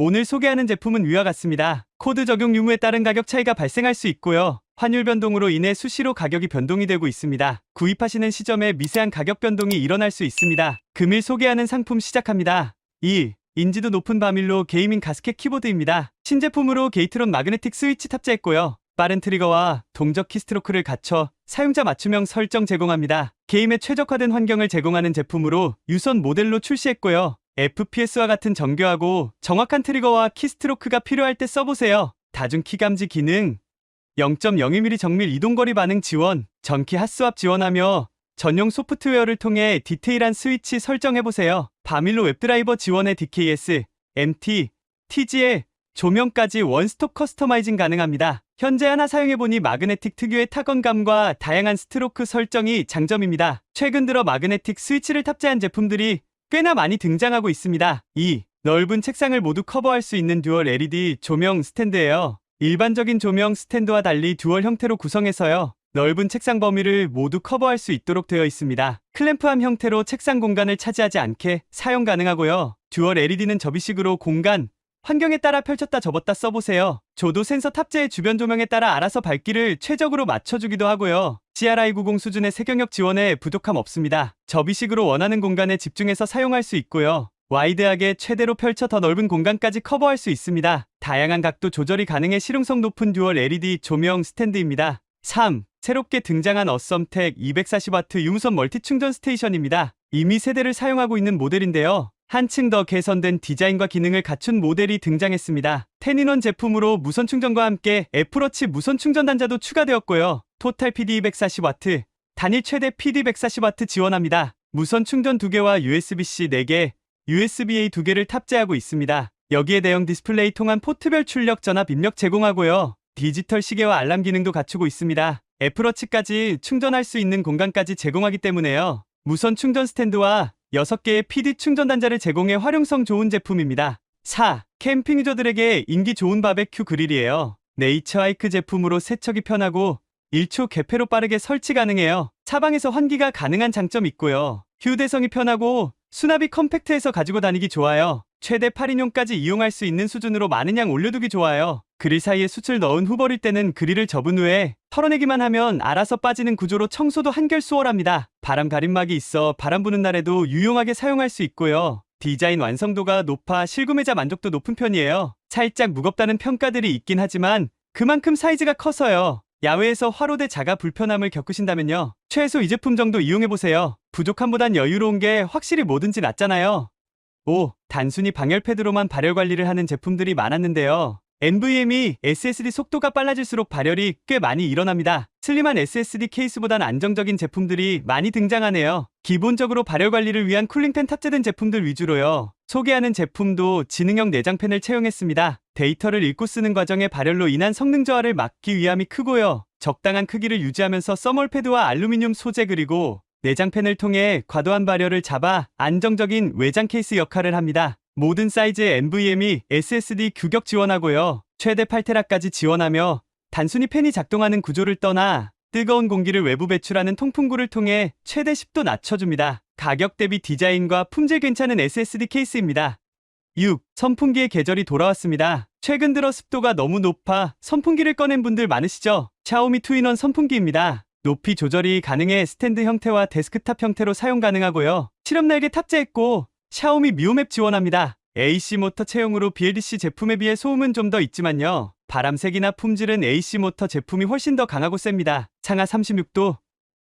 오늘 소개하는 제품은 위와 같습니다. 코드 적용 유무에 따른 가격 차이가 발생할 수 있고요. 환율 변동으로 인해 수시로 가격이 변동이 되고 있습니다. 구입하시는 시점에 미세한 가격 변동이 일어날 수 있습니다. 금일 소개하는 상품 시작합니다. 1. 인지도 높은 바밀로 게이밍 가스켓 키보드입니다. 신제품으로 게이트론 마그네틱 스위치 탑재했고요. 빠른 트리거와 동적 키스트로크를 갖춰 사용자 맞춤형 설정 제공합니다. 게임에 최적화된 환경을 제공하는 제품으로 유선 모델로 출시했고요. FPS와 같은 정교하고 정확한 트리거와 키스트로크가 필요할 때 써보세요. 다중 키 감지 기능, 0.01mm 정밀 이동거리 반응 지원, 전키 핫스왑 지원하며 전용 소프트웨어를 통해 디테일한 스위치 설정해보세요. 바밀로 웹드라이버 지원의 DKS, MT, TG의 조명까지 원스톱 커스터마이징 가능합니다. 현재 하나 사용해보니 마그네틱 특유의 타건감과 다양한 스트로크 설정이 장점입니다. 최근 들어 마그네틱 스위치를 탑재한 제품들이 꽤나 많이 등장하고 있습니다. 2. 넓은 책상을 모두 커버할 수 있는 듀얼 LED 조명 스탠드예요. 일반적인 조명 스탠드와 달리 듀얼 형태로 구성해서요. 넓은 책상 범위를 모두 커버할 수 있도록 되어 있습니다. 클램프함 형태로 책상 공간을 차지하지 않게 사용 가능하고요. 듀얼 LED는 접이식으로 공간, 환경에 따라 펼쳤다 접었다 써보세요. 조도 센서 탑재의 주변 조명에 따라 알아서 밝기를 최적으로 맞춰주기도 하고요. CRI90 수준의 세경역 지원에 부족함 없습니다. 접이식으로 원하는 공간에 집중해서 사용할 수 있고요. 와이드하게 최대로 펼쳐 더 넓은 공간까지 커버할 수 있습니다. 다양한 각도 조절이 가능해 실용성 높은 듀얼 LED 조명 스탠드입니다. 3. 새롭게 등장한 어썸텍 240W 유무선 멀티 충전 스테이션입니다. 이미 세대를 사용하고 있는 모델인데요. 한층 더 개선된 디자인과 기능을 갖춘 모델이 등장했습니다. 10인원 제품으로 무선 충전과 함께 애플워치 무선 충전 단자도 추가되었고요. 토탈 PD 240W, 단일 최대 PD 140W 지원합니다. 무선 충전 2개와 USB-C 4개, USB-A 2개를 탑재하고 있습니다. 여기에 대형 디스플레이 통한 포트별 출력 전압 입력 제공하고요. 디지털 시계와 알람 기능도 갖추고 있습니다. 애플워치까지 충전할 수 있는 공간까지 제공하기 때문에요. 무선 충전 스탠드와 6개의 PD 충전 단자를 제공해 활용성 좋은 제품입니다. 4. 캠핑 유저들에게 인기 좋은 바베큐 그릴이에요. 네이처 하이크 제품으로 세척이 편하고 1초 개폐로 빠르게 설치 가능해요. 차방에서 환기가 가능한 장점이 있고요. 휴대성이 편하고 수납이 컴팩트해서 가지고 다니기 좋아요. 최대 8인용까지 이용할 수 있는 수준으로 많은 양 올려두기 좋아요. 그릴 사이에 숯을 넣은 후 버릴 때는 그릴을 접은 후에 털어내기만 하면 알아서 빠지는 구조로 청소도 한결 수월합니다. 바람 가림막이 있어 바람 부는 날에도 유용하게 사용할 수 있고요. 디자인 완성도가 높아 실구매자 만족도 높은 편이에요. 살짝 무겁다는 평가들이 있긴 하지만 그만큼 사이즈가 커서요. 야외에서 화로대 자가 불편함을 겪으신다면요. 최소 이 제품 정도 이용해보세요. 부족함보단 여유로운 게 확실히 뭐든지 낫잖아요. 5. 단순히 방열 패드로만 발열 관리를 하는 제품들이 많았는데요. NVMe SSD 속도가 빨라질수록 발열이 꽤 많이 일어납니다. 슬림한 SSD 케이스보단 안정적인 제품들이 많이 등장하네요. 기본적으로 발열 관리를 위한 쿨링팬 탑재된 제품들 위주로요. 소개하는 제품도 지능형 내장팬을 채용했습니다. 데이터를 읽고 쓰는 과정에 발열로 인한 성능 저하를 막기 위함이 크고요. 적당한 크기를 유지하면서 써멀패드와 알루미늄 소재 그리고 내장팬을 통해 과도한 발열을 잡아 안정적인 외장 케이스 역할을 합니다. 모든 사이즈의 NVMe SSD 규격 지원하고요. 최대 8테라까지 지원하며 단순히 팬이 작동하는 구조를 떠나 뜨거운 공기를 외부 배출하는 통풍구를 통해 최대 10도 낮춰줍니다. 가격 대비 디자인과 품질 괜찮은 SSD 케이스입니다. 6. 선풍기의 계절이 돌아왔습니다. 최근 들어 습도가 너무 높아 선풍기를 꺼낸 분들 많으시죠? 샤오미 투인원 선풍기입니다. 높이 조절이 가능해 스탠드 형태와 데스크탑 형태로 사용 가능하고요. 실험 날개 탑재했고 샤오미 미오맵 지원합니다. AC 모터 채용으로 BLDC 제품에 비해 소음은 좀 더 있지만요. 바람색이나 품질은 AC 모터 제품이 훨씬 더 강하고 셉니다. 상하 36도,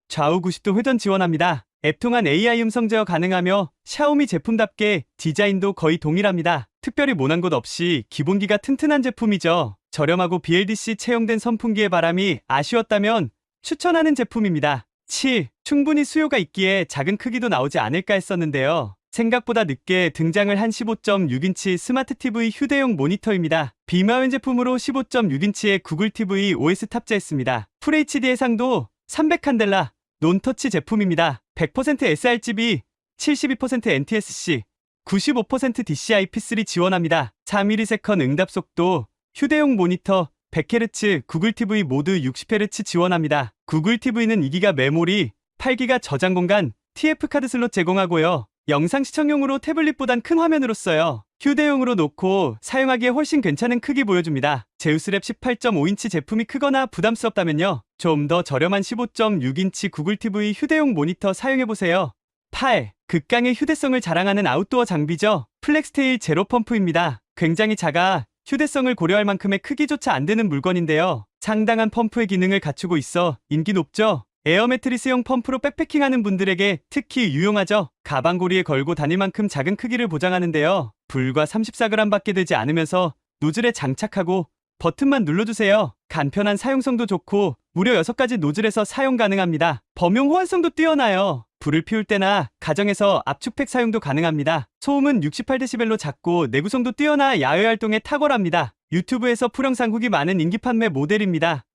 좌우 90도 회전 지원합니다. 앱 통한 AI 음성 제어 가능하며 샤오미 제품답게 디자인도 거의 동일합니다. 특별히 모난 곳 없이 기본기가 튼튼한 제품이죠. 저렴하고 BLDC 채용된 선풍기의 바람이 아쉬웠다면 추천하는 제품입니다. 7. 충분히 수요가 있기에 작은 크기도 나오지 않을까 했었는데요. 생각보다 늦게 등장을 한 15.6인치 스마트 TV 휴대용 모니터입니다. 비마웬 제품으로 15.6인치의 구글 TV OS 탑재했습니다. FHD 해상도 300칸델라 논터치 제품입니다. 100% sRGB, 72% NTSC, 95% DCI-P3 지원합니다. 3ms 응답 속도, 휴대용 모니터, 100Hz 구글 TV 모두 60Hz 지원합니다. 구글 TV는 2기가 메모리, 8기가 저장 공간, TF 카드 슬롯 제공하고요. 영상 시청용으로 태블릿보단 큰 화면으로 써요. 휴대용으로 놓고 사용하기에 훨씬 괜찮은 크기 보여줍니다. 제우스랩 18.5인치 제품이 크거나 부담스럽다면요. 좀 더 저렴한 15.6인치 구글 TV 휴대용 모니터 사용해보세요. 8. 극강의 휴대성을 자랑하는 아웃도어 장비죠. 플렉스테일 제로 펌프입니다. 굉장히 작아 휴대성을 고려할 만큼의 크기조차 안 되는 물건인데요. 상당한 펌프의 기능을 갖추고 있어 인기 높죠. 에어 매트리스용 펌프로 백패킹하는 분들에게 특히 유용하죠. 가방고리에 걸고 다닐 만큼 작은 크기를 보장하는데요. 불과 34g밖에 되지 않으면서 노즐에 장착하고 버튼만 눌러주세요. 간편한 사용성도 좋고 무려 6가지 노즐에서 사용 가능합니다. 범용 호환성도 뛰어나요. 불을 피울 때나 가정에서 압축팩 사용도 가능합니다. 소음은 68dB로 작고 내구성도 뛰어나 야외 활동에 탁월합니다. 유튜브에서 풀영상 후기 많은 인기 판매 모델입니다.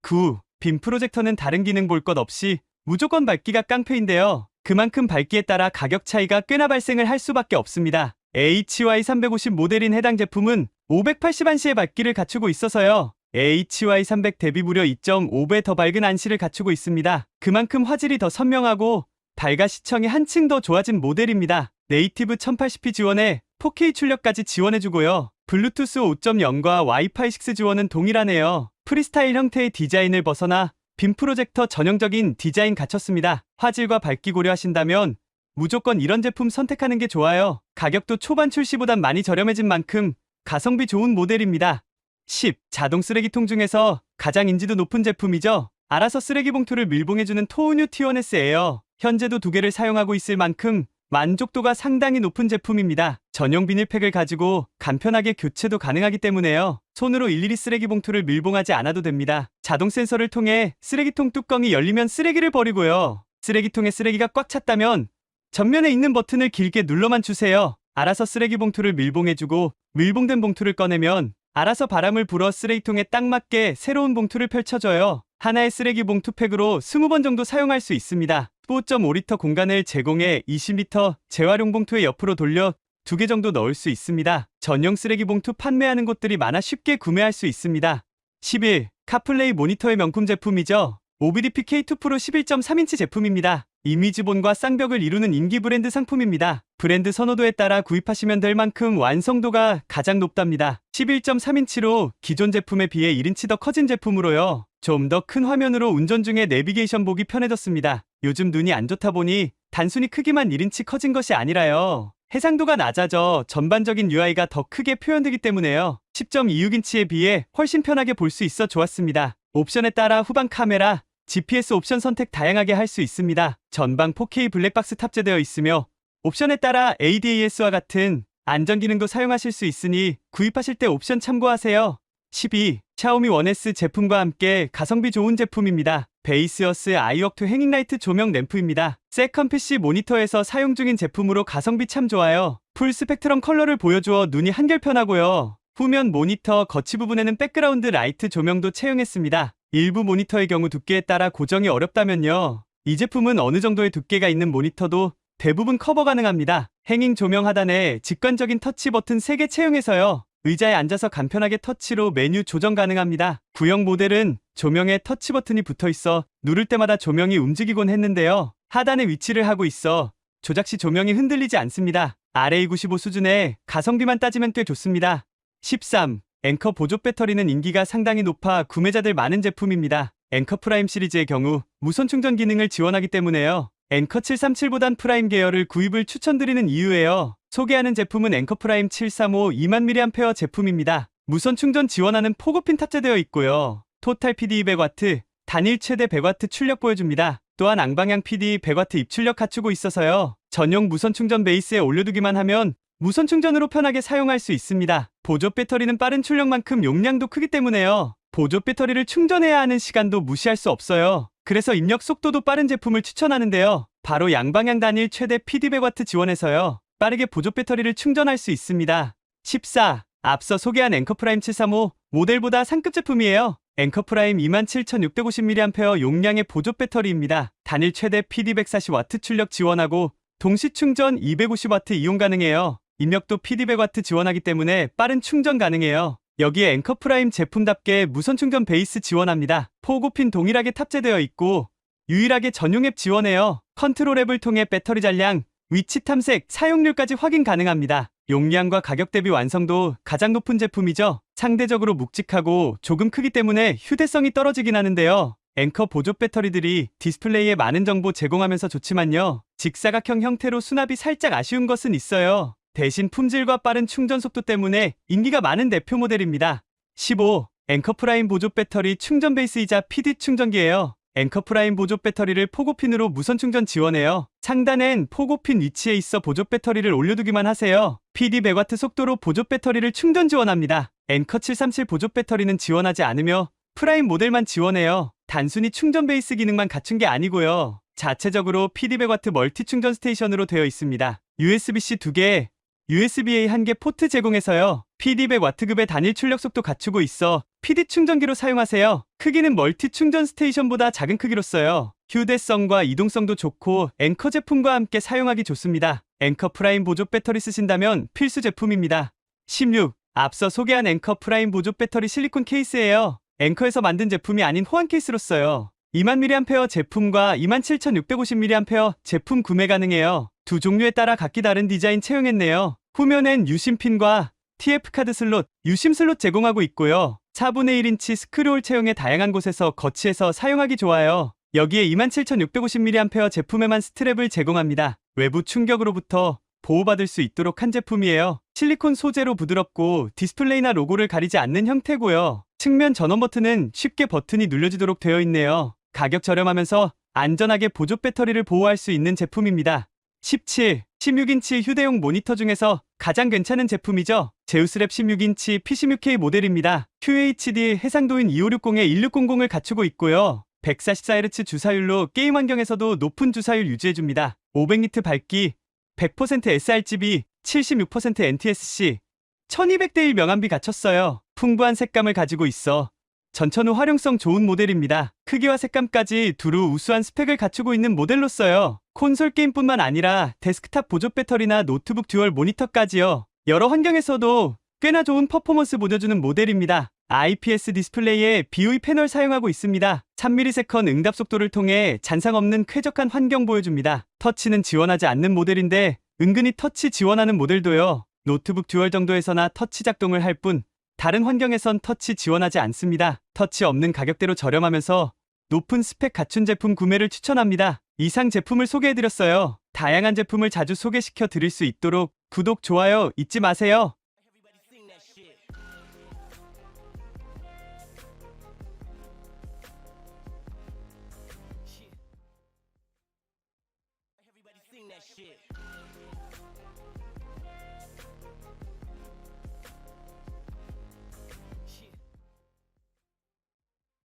9. 빔 프로젝터는 다른 기능 볼 것 없이 무조건 밝기가 깡패인데요. 그만큼 밝기에 따라 가격 차이가 꽤나 발생을 할 수밖에 없습니다. HY350 모델인 해당 제품은 580안시의 밝기를 갖추고 있어서요. HY300 대비 무려 2.5배 더 밝은 안시를 갖추고 있습니다. 그만큼 화질이 더 선명하고 밝아 시청이 한층 더 좋아진 모델입니다. 네이티브 1080p 지원에 4K 출력까지 지원해주고요. 블루투스 5.0과 와이파이 6 지원은 동일하네요. 프리스타일 형태의 디자인을 벗어나 빔 프로젝터 전형적인 디자인 갖췄습니다. 화질과 밝기 고려하신다면 무조건 이런 제품 선택하는 게 좋아요. 가격도 초반 출시보단 많이 저렴해진 만큼 가성비 좋은 모델입니다. 10. 자동 쓰레기통 중에서 가장 인지도 높은 제품이죠. 알아서 쓰레기 봉투를 밀봉해주는 토우뉴 T1S 에어. 현재도 두 개를 사용하고 있을 만큼 만족도가 상당히 높은 제품입니다. 전용 비닐팩을 가지고 간편하게 교체도 가능하기 때문에요. 손으로 일일이 쓰레기 봉투를 밀봉하지 않아도 됩니다. 자동 센서를 통해 쓰레기통 뚜껑이 열리면 쓰레기를 버리고요. 쓰레기통에 쓰레기가 꽉 찼다면 전면에 있는 버튼을 길게 눌러만 주세요. 알아서 쓰레기 봉투를 밀봉해주고 밀봉된 봉투를 꺼내면 알아서 바람을 불어 쓰레기통에 딱 맞게 새로운 봉투를 펼쳐줘요. 하나의 쓰레기 봉투팩으로 20번 정도 사용할 수 있습니다. 15.5리터 공간을 제공해 20리터 재활용 봉투의 옆으로 돌려 두 개 정도 넣을 수 있습니다. 전용 쓰레기 봉투 판매하는 곳들이 많아 쉽게 구매할 수 있습니다. 11. 카플레이 모니터의 명품 제품이죠. OBDP K2 프로 11.3인치 제품입니다. 이미지본과 쌍벽을 이루는 인기 브랜드 상품입니다. 브랜드 선호도에 따라 구입하시면 될 만큼 완성도가 가장 높답니다. 11.3인치로 기존 제품에 비해 1인치 더 커진 제품으로요. 좀 더 큰 화면으로 운전 중에 내비게이션 보기 편해졌습니다. 요즘 눈이 안 좋다 보니 단순히 크기만 1인치 커진 것이 아니라요. 해상도가 낮아져 전반적인 UI가 더 크게 표현되기 때문에요. 10.26인치에 비해 훨씬 편하게 볼 수 있어 좋았습니다. 옵션에 따라 후방 카메라, GPS 옵션 선택 다양하게 할 수 있습니다. 전방 4K 블랙박스 탑재되어 있으며 옵션에 따라 ADAS와 같은 안전 기능도 사용하실 수 있으니 구입하실 때 옵션 참고하세요. 12. 샤오미 1S 제품과 함께 가성비 좋은 제품입니다. 베이스어스 아이웍2 행잉라이트 조명 램프입니다. 세컨 PC 모니터에서 사용 중인 제품으로 가성비 참 좋아요. 풀 스펙트럼 컬러를 보여주어 눈이 한결 편하고요. 후면 모니터 거치 부분에는 백그라운드 라이트 조명도 채용했습니다. 일부 모니터의 경우 두께에 따라 고정이 어렵다면요. 이 제품은 어느 정도의 두께가 있는 모니터도 대부분 커버 가능합니다. 행잉 조명 하단에 직관적인 터치 버튼 3개 채용해서요. 의자에 앉아서 간편하게 터치로 메뉴 조정 가능합니다. 구형 모델은 조명에 터치 버튼이 붙어 있어 누를 때마다 조명이 움직이곤 했는데요. 하단에 위치를 하고 있어 조작 시 조명이 흔들리지 않습니다. RA95 수준의 가성비만 따지면 꽤 좋습니다. 13. 앵커 보조 배터리는 인기가 상당히 높아 구매자들 많은 제품입니다. 앵커 프라임 시리즈의 경우 무선 충전 기능을 지원하기 때문에요. 앵커 737보단 프라임 계열을 구입을 추천드리는 이유예요. 소개하는 제품은 앵커 프라임 735 2만 mAh 제품입니다. 무선 충전 지원하는 포고핀 탑재되어 있고요. 토탈 PD 200W, 단일 최대 100W 출력 보여줍니다. 또한 앙방향 PD 100W 입출력 갖추고 있어서요. 전용 무선 충전 베이스에 올려두기만 하면 무선 충전으로 편하게 사용할 수 있습니다. 보조 배터리는 빠른 출력만큼 용량도 크기 때문에요. 보조 배터리를 충전해야 하는 시간도 무시할 수 없어요. 그래서 입력 속도도 빠른 제품을 추천하는데요. 바로 양방향 단일 최대 PD 100W 지원해서요. 빠르게 보조 배터리를 충전할 수 있습니다. 14. 앞서 소개한 앵커 프라임 735 모델보다 상급 제품이에요. 앵커 프라임 27,650mAh 용량의 보조 배터리입니다. 단일 최대 PD 140W 출력 지원하고 동시 충전 250W 이용 가능해요. 입력도 PD 100W 지원하기 때문에 빠른 충전 가능해요. 여기에 앵커 프라임 제품답게 무선 충전 베이스 지원합니다. 포고핀 동일하게 탑재되어 있고 유일하게 전용 앱 지원해요. 컨트롤 앱을 통해 배터리 잔량, 위치 탐색, 사용률까지 확인 가능합니다. 용량과 가격 대비 완성도 가장 높은 제품이죠. 상대적으로 묵직하고 조금 크기 때문에 휴대성이 떨어지긴 하는데요. 앵커 보조 배터리들이 디스플레이에 많은 정보 제공하면서 좋지만요. 직사각형 형태로 수납이 살짝 아쉬운 것은 있어요. 대신 품질과 빠른 충전 속도 때문에 인기가 많은 대표 모델입니다. 15. 앵커 프라임 보조 배터리 충전 베이스이자 PD 충전기예요. 앵커 프라임 보조 배터리를 포고핀으로 무선 충전 지원해요. 상단엔 포고핀 위치에 있어 보조 배터리를 올려두기만 하세요. PD 100W 속도로 보조 배터리를 충전 지원합니다. 앵커 737 보조 배터리는 지원하지 않으며 프라임 모델만 지원해요. 단순히 충전 베이스 기능만 갖춘 게 아니고요. 자체적으로 PD 100W 멀티 충전 스테이션으로 되어 있습니다. USB-C 2개, USB-A 1개 포트 제공해서요. PD 100W급의 단일 출력 속도 갖추고 있어 PD 충전기로 사용하세요. 크기는 멀티 충전 스테이션보다 작은 크기로 써요. 휴대성과 이동성도 좋고 앵커 제품과 함께 사용하기 좋습니다. 앵커 프라임 보조 배터리 쓰신다면 필수 제품입니다. 16. 앞서 소개한 앵커 프라임 보조 배터리 실리콘 케이스예요. 앵커에서 만든 제품이 아닌 호환 케이스로 써요. 2만 mAh 제품과 27,650mAh 제품 구매 가능해요. 두 종류에 따라 각기 다른 디자인 채용했네요. 후면엔 유심핀과 TF카드 슬롯, 유심 슬롯 제공하고 있고요. 4분의 1인치 스크롤 채용에 다양한 곳에서 거치해서 사용하기 좋아요. 여기에 27,650mAh 제품에만 스트랩을 제공합니다. 외부 충격으로부터 보호받을 수 있도록 한 제품이에요. 실리콘 소재로 부드럽고 디스플레이나 로고를 가리지 않는 형태고요. 측면 전원 버튼은 쉽게 버튼이 눌려지도록 되어 있네요. 가격 저렴하면서 안전하게 보조 배터리를 보호할 수 있는 제품입니다. 17. 16인치 휴대용 모니터 중에서 가장 괜찮은 제품이죠. 제우스랩 16인치 P16K 모델입니다. QHD 해상도인 2560에 1600을 갖추고 있고요. 144Hz 주사율로 게임 환경에서도 높은 주사율 유지해줍니다. 500니트 밝기, 100% sRGB, 76% NTSC, 1200대 1 명암비 갖췄어요. 풍부한 색감을 가지고 있어 전천후 활용성 좋은 모델입니다. 크기와 색감까지 두루 우수한 스펙을 갖추고 있는 모델로써요. 콘솔 게임뿐만 아니라 데스크탑 보조 배터리나 노트북 듀얼 모니터까지요. 여러 환경에서도 꽤나 좋은 퍼포먼스 보여주는 모델입니다. IPS 디스플레이에 BOE 패널 사용하고 있습니다. 3ms 응답 속도를 통해 잔상 없는 쾌적한 환경 보여줍니다. 터치는 지원하지 않는 모델인데 은근히 터치 지원하는 모델도요. 노트북 듀얼 정도에서나 터치 작동을 할 뿐 다른 환경에선 터치 지원하지 않습니다. 터치 없는 가격대로 저렴하면서 높은 스펙 갖춘 제품 구매를 추천합니다. 이상 제품을 소개해드렸어요. 다양한 제품을 자주 소개시켜 드릴 수 있도록 구독, 좋아요 잊지 마세요.